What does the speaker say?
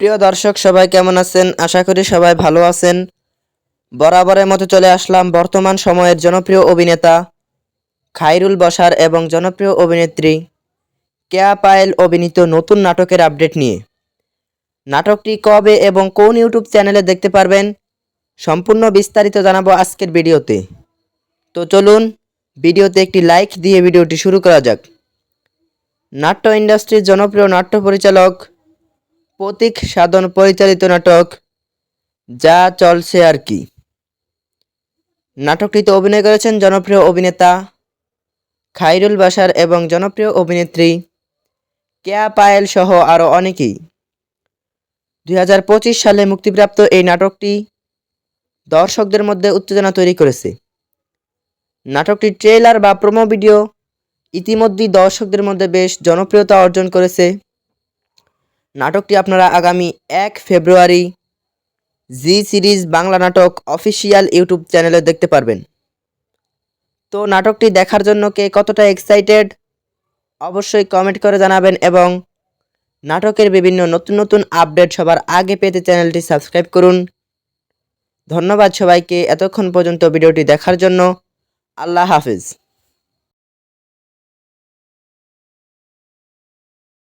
প্রিয় দর্শক, সবাই কেমন আছেন? আশা করি সবাই ভালো আছেন। বরাবরের মতো চলে আসলাম বর্তমান সময়ের জনপ্রিয় অভিনেতা খাইরুল বসার এবং জনপ্রিয় অভিনেত্রী কেয়া পায়েল অভিনীত নতুন নাটকের আপডেট নিয়ে। নাটকটি কবে এবং কোন ইউটিউব চ্যানেলে দেখতে পারবেন সম্পূর্ণ বিস্তারিত জানাব আজকের ভিডিওতে। তো চলুন, ভিডিওতে একটি লাইক দিয়ে ভিডিওটি শুরু করা যাক। নাট্য ইন্ডাস্ট্রির জনপ্রিয় নাট্য পরিচালক প্রতীক সাধন পরিচালিত নাটক, যা চলছে আর কি। নাটকটিতে অভিনয় করেছেন জনপ্রিয় অভিনেতা খাইরুল বাসার এবং জনপ্রিয় অভিনেত্রী কেয়া পায়েল সহ আরও অনেকেই। দু হাজার পঁচিশ সালে মুক্তিপ্রাপ্ত এই নাটকটি দর্শকদের মধ্যে উত্তেজনা তৈরি করেছে। নাটকটির ট্রেলার বা প্রোমো ভিডিও ইতিমধ্যেই দর্শকদের মধ্যে বেশ জনপ্রিয়তা অর্জন করেছে। নাটকটি আপনারা আগামী এক ফেব্রুয়ারি জি সিরিজ বাংলা নাটক অফিসিয়াল ইউটিউব চ্যানেলে দেখতে পারবেন। তো নাটকটি দেখার জন্য কে কতটা এক্সাইটেড অবশ্যই কমেন্ট করে জানাবেন এবং নাটকের বিভিন্ন নতুন নতুন আপডেট সবার আগে পেতে চ্যানেলটি সাবস্ক্রাইব করুন। ধন্যবাদ সবাইকে, এতক্ষণ পর্যন্ত ভিডিওটি দেখার জন্য। আল্লাহ হাফিজ।